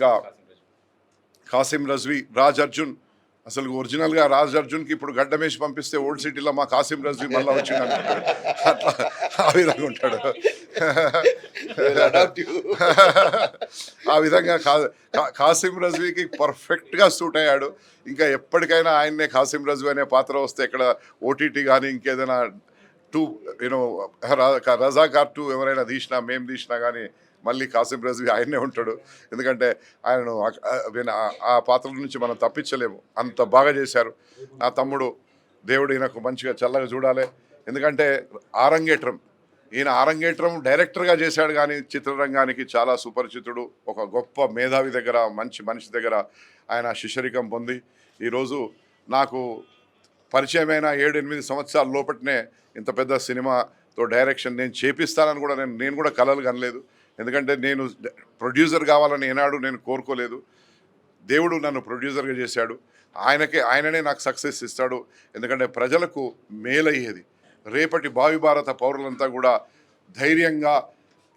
ఇంకా కాసిం రజ్వీ రాజ్ అర్జున్. అసలు ఒరిజినల్గా రాజ్ అర్జున్కి ఇప్పుడు గడ్డమేసి పంపిస్తే ఓల్డ్ సిటీలో మా కాసిం రజ్వీ మళ్ళీ వచ్చిండు అట్లా ఆ విధంగా ఉంటాడు. ఆ విధంగా కాసిం రజ్వీకి పర్ఫెక్ట్గా సూట్ అయ్యాడు. ఇంకా ఎప్పటికైనా ఆయన్నే కాసిం రజ్వీ అనే పాత్ర వస్తే ఇక్కడ ఓటీటీ కానీ ఇంకేదైనా టూ యూనో రజాకార్ టూ ఎవరైనా తీసినా మేము తీసినా కానీ మళ్ళీ కాసిం రజవి ఆయనే ఉంటాడు. ఎందుకంటే ఆయనను ఆ- ఆ పాత్ర నుంచి మనం తప్పించలేము. అంత బాగా చేశారు. నా తమ్ముడు దేవుడు ఈయనకు మంచిగా చల్లగా చూడాలి. ఎందుకంటే ఆరంగేట్రం ఈయన ఆరంగేట్రం డైరెక్టర్గా చేశాడు కానీ చిత్రరంగానికి చాలా సుపరిచితుడు. ఒక గొప్ప మేధావి దగ్గర మంచి మనిషి దగ్గర ఆయన శిష్యరికం పొంది. ఈరోజు నాకు పరిచయమైన ఏడు ఎనిమిది సంవత్సరాల లోపటనే ఇంత పెద్ద సినిమాతో డైరెక్షన్ నేను చేపిస్తానని కూడా నేను నేను కూడా కలలు కనలేదు. ఎందుకంటే నేను ప్రొడ్యూసర్ కావాలని ఏనాడు నేను కోరుకోలేదు. దేవుడు నన్ను ప్రొడ్యూసర్గా చేశాడు. ఆయనకే ఆయననే నాకు సక్సెస్ ఇస్తాడు. ఎందుకంటే ప్రజలకు మేలయ్యేది. రేపటి భావి భారత పౌరులంతా కూడా ధైర్యంగా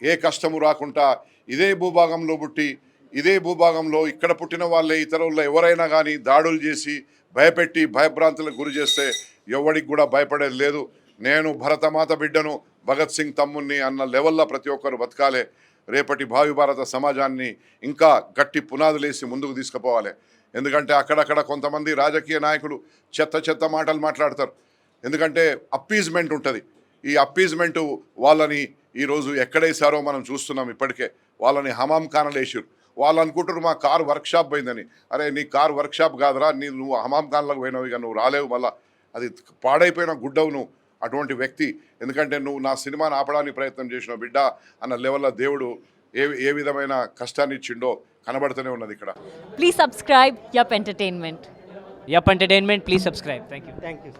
ఏ కష్టము రాకుండా ఇదే భూభాగంలో పుట్టి ఇదే భూభాగంలో ఇక్కడ పుట్టిన వాళ్ళే ఇతరుల్లో ఎవరైనా కానీ దాడులు చేసి భయపెట్టి భయభ్రాంతులకు గురి చేస్తే ఎవడికి కూడా భయపడేది లేదు. నేను భరతమాత బిడ్డను భగత్ సింగ్ తమ్ముణ్ణి అన్న లెవెల్లో ప్రతి ఒక్కరు బతకాలి. రేపటి భావి భారత సమాజాన్ని ఇంకా గట్టి పునాదులేసి ముందుకు తీసుకుపోవాలి. ఎందుకంటే అక్కడక్కడ కొంతమంది రాజకీయ నాయకులు చెత్త చెత్త మాటలు మాట్లాడతారు. ఎందుకంటే అప్పీజ్మెంట్ ఉంటుంది. ఈ అప్పీజ్మెంటు వాళ్ళని ఈరోజు ఎక్కడేసారో మనం చూస్తున్నాం ఇప్పటికే. వాళ్ళని హమాం ఖానలు వాళ్ళు అనుకుంటారు మా కారు వర్క్షాప్ పోయిందని అరే నీ కారు వర్క్షాప్ కాదురా నీ నువ్వు హమాం ఖాన్లకు పోయినావు ఇక నువ్వు రాలేవు మళ్ళా అది పాడైపోయిన గుడ్డవు నువ్వు అటువంటి వ్యక్తి ఎందుకంటే నువ్వు నా సినిమాని ఆపడానికి ప్రయత్నం చేసిన బిడ్డ అన్న లెవెల్లో దేవుడు ఏ ఏ విధమైన కష్టాన్ని ఇచ్చిండో కనబడుతూనే ఉన్నది ఇక్కడ Please subscribe Yup Entertainment. Yup Entertainment, please subscribe. Thank you. Thank you